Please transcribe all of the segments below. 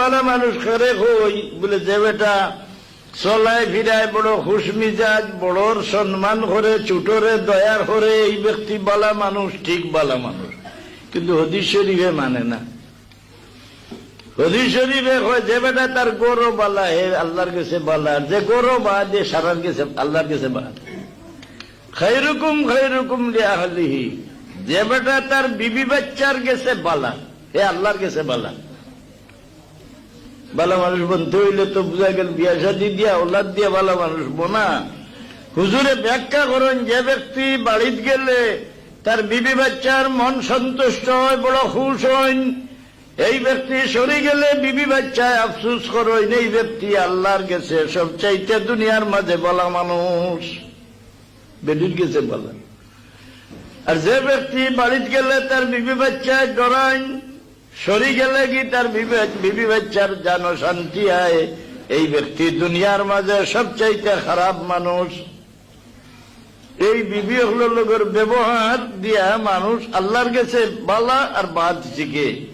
ভালো মানুষ করে হই, বলে যে বেটা, চলায় ফিরায় বড় খুশ মিজাজ, বড়র সম্মান করে, চুটরে দয়ার করে, এই ব্যক্তি বালা মানুষ, ঠিক বালা মানুষ। কিন্তু হদিস শরীফে মানে না। হদিস শরীফে হয় যে বেটা তার গৌরব বালা, হে আল্লাহর কাছে বালা যে গৌরব যে সারার কাছে, আল্লাহর কাছে বালা। খৈরুকুম খৈরুকুম লিয়াহলিহি যে বেটা তার বিবি বাচ্চার গেছে বালা, হে আল্লাহর গেছে বালা। বালা মানুষ বলতে হইলে তো বুঝা গেল বিয়া শাদি দিয়া, ওলাদ দিয়া বালা মানুষ বোনা হুজুরে ব্যাখ্যা করেন, যে ব্যক্তি বাড়িত গেলে তার বিবি বাচ্চার মন সন্তুষ্ট হয়, বড় খুশ হইন, এই ব্যক্তি সরে গেলে বিবি বাচ্চায় আফসুস করেন, এই ব্যক্তি আল্লাহর গেছে সবচাইতে দুনিয়ার মাঝে বলা মানুষ। বেডির গেছে বলা। আর যে ব্যক্তি বাড়িতে গেলে তার বিবি বাচ্চায় ডরাইন সরি গেলে কি তার বিবে- বিবি বাচ্চার যেন শান্তি আয়? এই ব্যক্তি দুনিয়ার মাঝে সবচাইতে খারাপ মানুষ। এই বিবি লোকের ব্যবহার দিয়া মানুষ আল্লাহর গেছে বালা আর বাদ শিখে।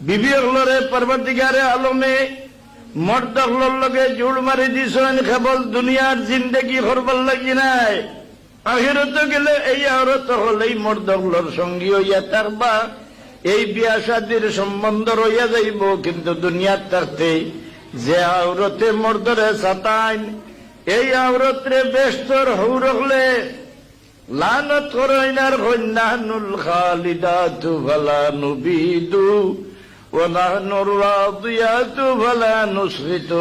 বিবি হলরে পরবর্তীকারে আলমে। মর্দ হলোর লগে জুড় মারি দিছেন কেবল দুনিয়ার জিন্দেগি করবার লাগি নাই। আখিরত গেলে এই আরত হল এই মর্দ হলোর সঙ্গী হইয়া থাকবা এই বিয়া শাদির সম্বন্ধ রইয়া যাইব কিন্তু দুনিয়ার থাকতে যে আওরতে মর্দরে সাতাইন এই আওরতরে বেস্তর হৌ রহলে লানত করইনার কন্যানুল খালিদাতু ফালা নুবিদু ونحن الراضيات فلا نسخط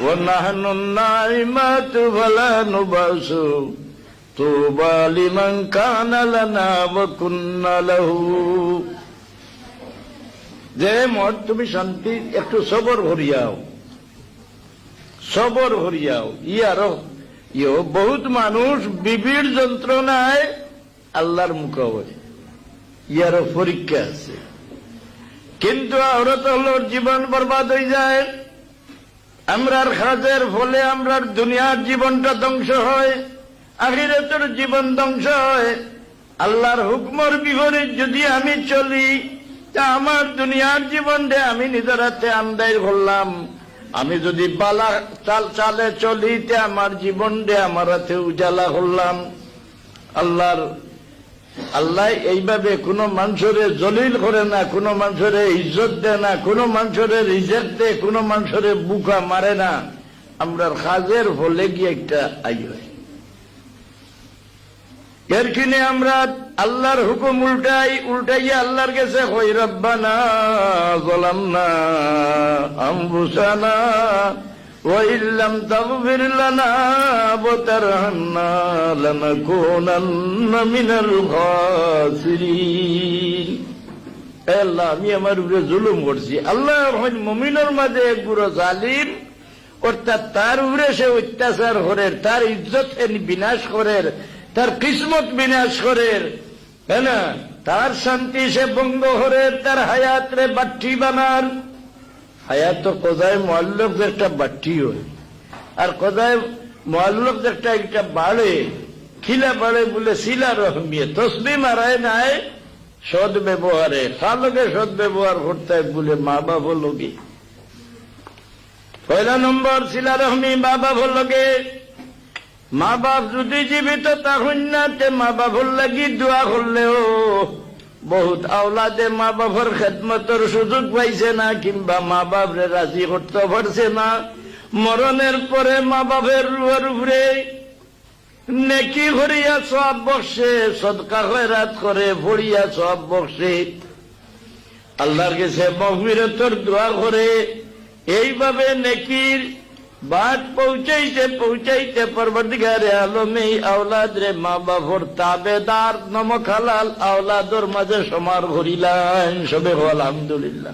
ونحن النائمات فلا نبأس طوبى لمن كان لنا وكنا له যে মত তুমি শান্তি একটু সবর হরিয়াও সবর হরিয়াও ইয়ারও ইয়ো বহুত মানুষ বিবির যন্ত্রণায় আল্লাহর মুখে ইয়ারও পরীক্ষা আছে কিন্তু আহরত হলোর জীবন বরবাদ হয়ে যায় আমরার খাজের ফলে আমরার দুনিয়ার জীবনটা ধ্বংস হয় আখিরাতের জীবন ধ্বংস হয়। আল্লাহর হুকমর বিপরীত যদি আমি চলি, তা আমার দুনিয়ার জীবনটা আমি নিজের হাতে আমদাই করলাম আমি যদি বালা চাল চালে চলি, তে আমার জীবনটা আমার হাতে উজালা করলাম আল্লাহর, আল্লাহ এইভাবে কোন মানুষের জলিল করে না, কোন মানুষের ইজ্জত দেয় না, কোন মানুষের রিজেক্ট দেয় কোন মানুষের বুকা মারে না। আমরা কাজের ফলে গিয়ে একটা আই হয়। এর কিনে আমরা আল্লাহর হুকুম উল্টাই উল্টাইয়া আল্লাহর কাছে হই রব্বানা গলাম না আম্বুসানা وإن لم تغفر لنا وترحمنا لنكونن من الخاسرين এ আল্লাহ আমি আমার উপরে জুলুম করছি আল্লাহ হইল মমিনের মাঝে এক বুড়ো জালিম অর্থাৎ তার উপরে সে অত্যাচার করে তার ইজ্জত সে বিনাশ করে তার কিসমত বিনাশ করে। না? তার শান্তি সে ভঙ্গ করে, তার হায়াতরে বাট্টি বানার। হায়াত তো কোথায় মহল্লক একটা বাট্টি হয়। আর কোথায় মহল্লক একটা একটা বাড়ে, খিলা বাড়ে বলে শিলা রহমিয়ে। তসবি মারায় নাই, সদ ব্যবহারে। খালকে সদ ব্যবহার করতে বলে মা বাবা লোকে। পয়লা নম্বর শিলা রহমি মা বাবা লোকে। মা বাপ যদি জীবিত, তখন না তে মা বাবার লাগি দোয়া করলেও বহুত আওলাদে মা বাবার খেদমতর সুযোগ পাইছে না, কিংবা মা বাপরে রাজি করতে পারছে না। মরণের পরে মা বাপের রুয়ের উপরে নেকি ভরিয়া সব বসে, সদকা খয়রাত করে ভরিয়া সব বসে। আল্লাহর কাছে মহমিরতর দোয়া করে, এইভাবে নেকির বাদ পৌঁছাইতে পৌঁছাইতে পরবর্তীকারে আলমে আওলাদ রে মা বাবর তাবেদার, নমক হালাল আওলাদর মাঝে সমার ঘুরিলাম সবে আলহামদুলিল্লাহ।